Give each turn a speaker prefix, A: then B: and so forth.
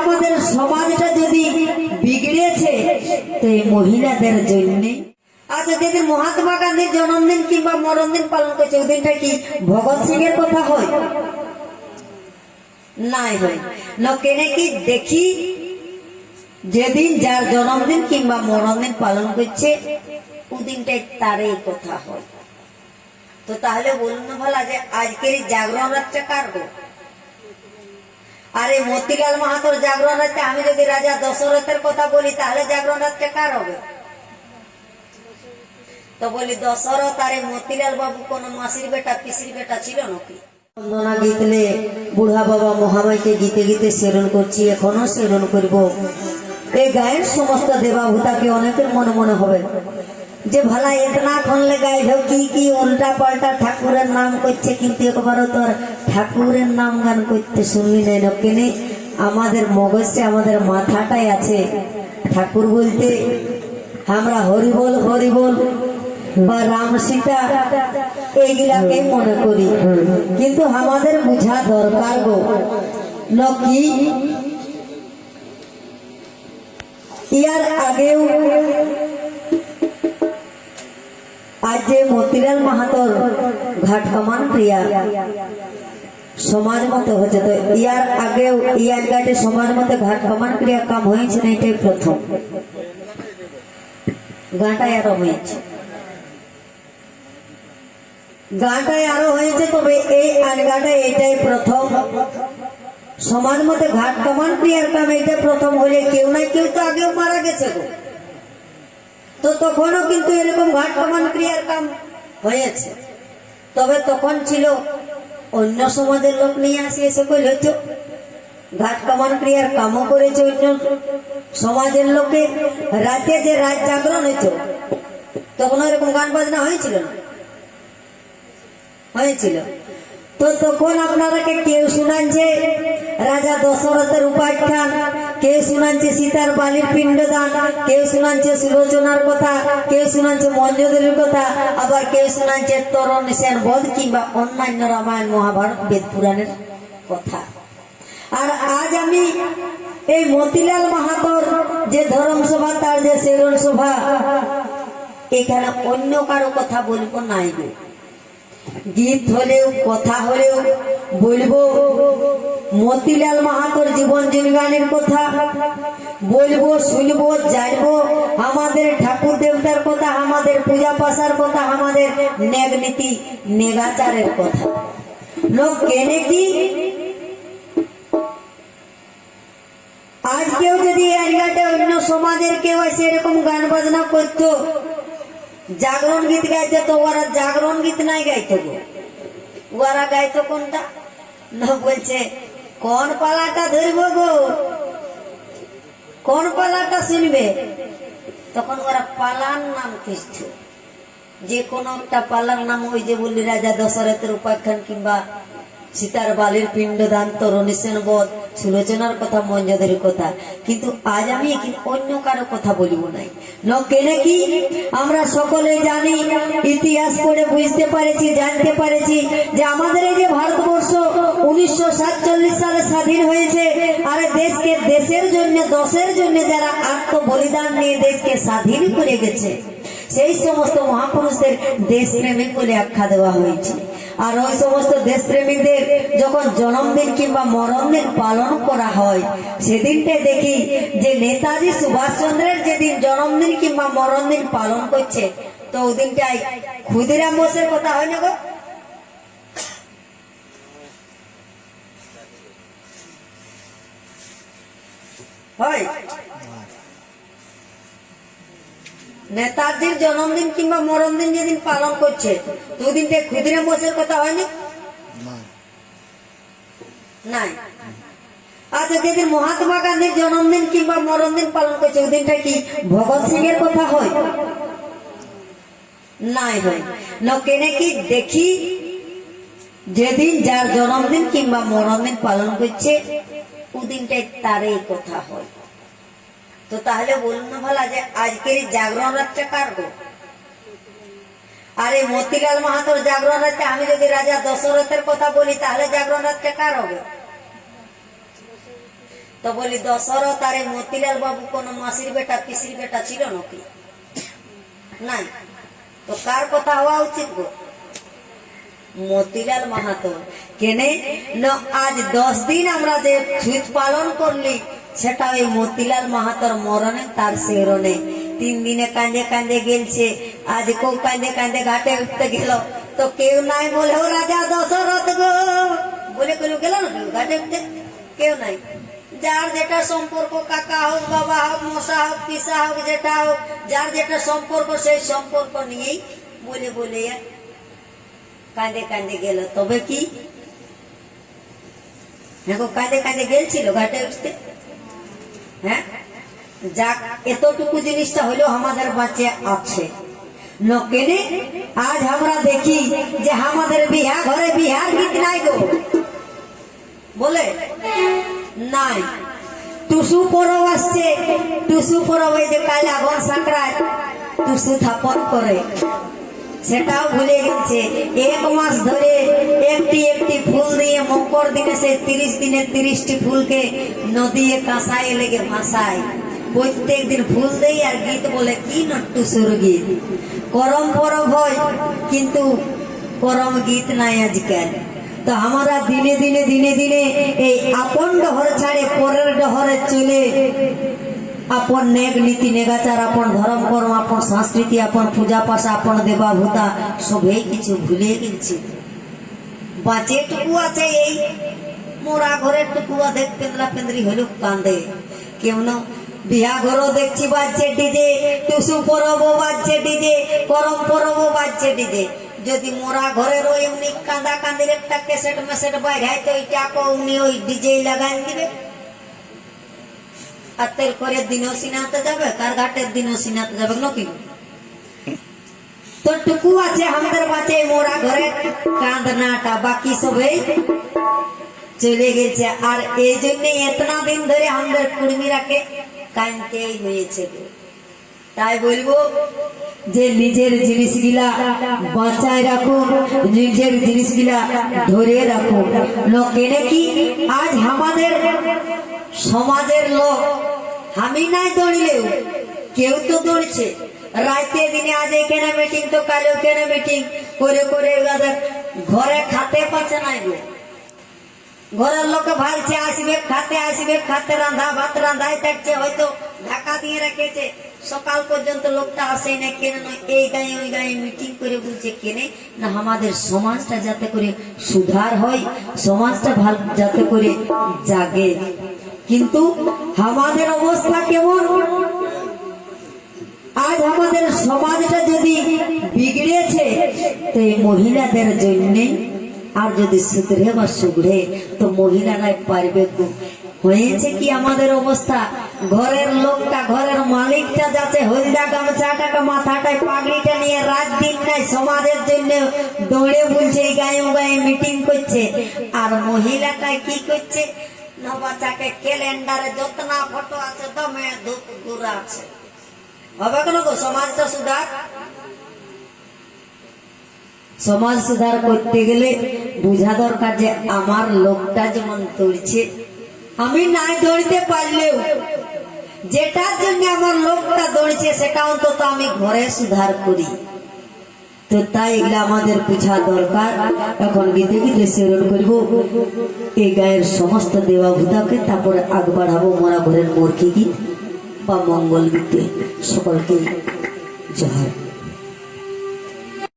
A: আমাদের সমাজটা যদি বিগড়েছে, তো এই মহিলাদের জন্য। আচ্ছা মহাত্মা গান্ধীর জন্মদিন কিংবা মরণদিন পালন করছে কি ভগৎ সিং এর কথা হয়? নাই হয়। কেনে কি দেখি? যেদিন যার জন্মদিন কিংবা মরণদিন পালন করছে ওই দিনটাই তারই কথা হয়। তো তাহলে বলুন ভালা যে আজকের জাগরণ রাতটা কার আরে মতিলাল মাহাতোর জাগরণ আমি যদি রাজা দশরথের কথা বলি, তাহলে জাগরণ রাতটা কার হবে? তো বলি, দশরথ আরে মতিলাল বাবু, কোন মাসির বেটা, পিসির বেটা ছিল নাকি? বন্দনা গীতলে বুড়া বাবা মহামাইকে গীতে গীতে সেরন করছি, এখনও সেরন করব। এই গায়ের সমস্ত দেবাভূতাকে অনেকের মনে মনে হবে। যে ভালা এতনা খনলে গায়ে কি কি, উল্টা পাল্টা ঠাকুরের নাম করছে, কিন্তু একবারও তোর ঠাকুরের নাম গান করতে নাই না কেনে আমাদের মগজে, আমাদের মাথাটাই আছে। ঠাকুর বলতে, আমরা হরি বল হরি বল বা রাম সীতা এইগুলাকে মনে করি। কিন্তু আমাদের বুঝা দরকার গো। ন কি ইয়ার আগেও আজ যে মতিলাল মাহাতর ঘাট কামান ক্রিয়া। সমাজ মতে হচ্ছে। তো ইয়ার আগেও ইয়ার ঘাটে সমাজ মতে ঘাট কমান ক্রিয়া কাম হয়েছে না, এটাই প্রথম। আরও হয়েছে। গাঁটায় আরও হয়েছে, তবে এই আনগাটায় এটাই প্রথম। সমাজ মতে ঘাট কামান ক্রিয়ার কাম এটা প্রথম হলে কেউ না কেউ তো আগেও মারা গেছে তো তখনও কিন্তু এরকম ঘাট কামান ক্রিয়ার কাম হয়েছে। তবে তখন ছিল অন্য সমাজের লোক নিয়ে আসি এসে কইল হইতো ঘাট কামান ক্রিয়ার কামও করেছে অন্য সমাজের লোকে। রাতে যে রাত জাগরণ হইতো, তখন এরকম গান বাজনা হয়েছিল না? হয়েছিল। তো তখন আপনারাকে কেউ শুনান যে, রাজা দশরথের উপাখ্যান কেউ শুনানছে সীতার বালির পিণ্ডদান, কেউ শুনানছে সুলোচনার কথা, কেউ শুনানছে মঞ্জুদের কথা, আবার কেউ শুনানছে তরণ সেন বধ কিংবা অন্যান্য রামায়ণ, মহাভারত, বেদ পুরাণের কথা। আর আজ আমি এই মতিলাল মাহাতর যে ধর্ম সভা তার যে সেরন সভা এখানে অন্য কারও কথা বলব নাই গো। গীত হলেও, কথা হলেও বলব, মতিলাল মাহাতোর জীবন জীবগানের কথা বলব, শুনব, জানব, আমাদের ঠাকুর দেবতার কথা, আমাদের পূজা পাশার কথা, আমাদের নেগ নীতি নেগাচারের কথা। লোক কেনে কি? আজকেও যদি আজকাটে অন্য সমাজের কেউ এসে এরকম গান বাজনা করতো জাগরণ গীত গাইতে তো ওরা জাগরণ গীত নাই গাইতো গো ওরা গাইতো কোনটা না বলছে কোন পালাটা ধরব গো কোন পালাটা শুনবে তখন ওরা পালার নাম খুঁজত যে কোনো একটা পালার নাম ওই যে বললি রাজা দশরথের উপাখ্যান কিংবা সীতার বালির পিণ্ড পিণ্ডদান তরণী সেনবধ সুলোচনার কথা, মঞ্জদের কথা। কিন্তু আজ আমি অন্য কারও কথা বলিব নাই। কেনে কি? আমরা সকলে জানি, ইতিহাস পড়ে বুঝতে পারেছি, জানতে পারেছি যে আমাদের এই যে ভারতবর্ষ উনিশশো সাতচল্লিশ সালে স্বাধীন হয়েছে, আর দেশকে দেশের জন্য, দশের জন্য যারা আত্ম বলিদান নিয়ে দেশকে স্বাধীন করে গেছে, সেই সমস্ত মহাপুরুষদের দেশপ্রেমিক বলে আখ্যা দেওয়া হয়েছে। আর ওই সমস্ত দেশপ্রেমিকদের যখন জন্মদিন কিংবা মরণদিন পালন করা হয় সেদিনটাই দেখি যে নেতাজি সুভাষচন্দ্রের যেদিন জন্মদিন কিংবা মরণদিন পালন করছে, তো ওই দিনটাই ক্ষুদিরাম বোসের কথা হয় না গো? হয়? নেতাজির জন্মদিন কিংবা মরণদিন যেদিন পালন করছে দুদিনটা ক্ষুদিরাম বোসের কথা হয়নি? নাই। আচ্ছা যেদিন মহাত্মা গান্ধীর জন্মদিন কিংবা মরণদিন পালন করছে ওই দিনটা কি ভগৎ সিং এর কথা হয়? নাই হয় না কেনে কি দেখি? যেদিন যার জন্মদিন কিংবা মরণদিন পালন করছে ওই দিনটাই তারই কথা হয়। তো তাহলে বলুন না ভালা যে আজকের এই জাগরণ রাতটা কার গো? আরে মতিলাল মাহাতোর জাগরণ রাতে আমি যদি রাজা দশরথের কথা বলি, তাহলে জাগরণ রাতটা কার হবে? তো বলি দশরথ আরে মতিলাল বাবু কোন মাসির বেটা, পিসির বেটা ছিল নাকি? নাই। তো কার কথা হওয়া উচিত গো? মতিলাল মাহাতো কেনে? না, আজ দশ দিন আমরা যে ছুঁচ পালন করলি সেটা ওই মতিলাল মাহাতোর মরণে তার শিরনে তিন দিনে কাঁদে কাঁদে গেলছে। আজ কেউ কাঁদে কাঁদে ঘাটে উঠতে গেল। তো কেউ নাই বলে ও রাজা দশরথ গো। বলে কেউ গেল না ঘাটে উঠতে? কেউ নাই। যার যেটা সম্পর্ক কাকা হোক, বাবা হোক, মশা হোক, পিসা হোক, যেটা হোক, যার যেটা সম্পর্ক সেই সম্পর্ক নিয়েই বলে বলে কাঁদে কাঁদে গেল। তবে কি? দেখো, কাঁদে কাঁদে গেলছিল ঘাটে উঠতে? হ্যাঁ? যাক, এতটুকু জিনিসটা হলেও আমাদের বাঁচে আছে। নকেনে আজ আমরা দেখি যে আমাদের বিহা ঘরে বিহার গীত নাই গো। বলে? নাই। টুসু পরব আসছে। টুসু পরব যে কাল আগন সাঁকড়ায় টুসু থাপন করে। সেটাও ভুলে গেছে। এক মাস ধরে একটি একটি ফুল দিয়ে মকর দিনে সে তিরিশ দিনে তিরিশটি ফুলকে নদীয়ে কাঁসায় লেগে ভাসায়। প্রত্যেক দিন ফুল দেই আর গীত বলে, কি নট্টু সুর গীত? করম পরব হয়, কিন্তু করম গীত নাই আজকাল। তো আমরা দিনে দিনে দিনে দিনে এই আপন ডহর ছাড়ে পরের ডহরে চলে। আপন নেগ নীতি নেগাচার আপন ধর্ম, কর্ম, আপন সংস্কৃতি, আপন পূজা পাশা আপন দেবা ভূতা সবেই কিছু ভুলে গেছি বাঁচে টুকু আছে এই মোরা ঘরের টুকু অধেক পেন্দ্রা পেন্দ্রি হলেও কান্দে। কেউ না বিহা ঘরও দেখছি বাজছে ডিজে টুসু পরবও বাজছে ডিজে করম পরবও বাজছে ডিজে যদি মোরা ঘরের ওই এমনি কাঁদা কান্দির একটা কেসেট মেসেট বাইরে তো ওইটা অমনি ওই ডিজে লাগাই দিবে। আর তেল করে দিনও সিনাতে যাবে কার ঘাটের দিনও সিনাতে যাবে, নাকি? তো টুকু আছে আমাদের বাঁচে মোরা ঘরে কান্দনাটা বাকি সবাই চলে গেছে আর এই জন্য এতনা দিন ধরে আমাদের কুর্মীরাকে কানতেই হয়েছে। তাই বলব যে নিজের জিনিসগুলা বাঁচায় রাখুন নিজের জিনিসগুলা ধরে রাখুন লোকেনে কি আজ আমাদের সমাজের লোক আমি নাই দৌড়লেও কেউ তো দৌড়ছে রাতে দিনে আজ এখানে মিটিং তো কাল ওখানে মিটিং করে করে ওদের ঘরে খাতে পাচ্ছে নাই গো ঘরের লোক ভাবছে, আসবে, খাতে আসবে, খাতে রান্ধা ভাত রান্ধাই থাকছে। হয়তো ঢাকা দিয়ে রেখেছে। সকাল পর্যন্ত লোকটা আসে না, কেন এই গায়ে, ওই গায়ে মিটিং করে বলছে, কেনে না আমাদের সমাজটা যাতে করে সুধার হয়, সমাজটা ভালো যাতে করে জাগে। কিন্তু আমাদের অবস্থা কেমন? আজ আমাদের সমাজটা যদি বিগড়েছে তো এই মহিলাদের জন্যে আর যদি সুধরে বা সুগড়ে তো মহিলারাই পারবে। হয়েছে কি আমাদের অবস্থা ঘরের লোকটা ঘরের মালিকটা যাচ্ছে হলদা গামছাটাকে মাথাটায় পাগড়িটা নিয়ে রাত দিন নাই সমাজের জন্য দৌড়ে বলছে গায়ে গায়ে মিটিং করছে আর মহিলাটাই কি করছে না বাচ্চাকে ক্যালেন্ডারে যত না ফটো আছে দমে ধূপ দূর আছে সমাজ সুধার। করতে গেলে বুঝা দরকার যে আমার লোকটা যেমন দৌড়ছে আমি নাই দৌড়তে পারলেও, যেটার জন্য আমার লোকটা দৌড়ছে সেটা অন্তত আমি ঘরে সুধার করি। তো তাই এগুলা আমাদের বুঝা দরকার। এখন গীতে গীতে করব। এই গায়ের সমস্ত দেবাভূতাকে তারপরে আগ বাড়াবো ঘরের মোরকি গীত। বা মঙ্গল দিতে সকলকে জয়।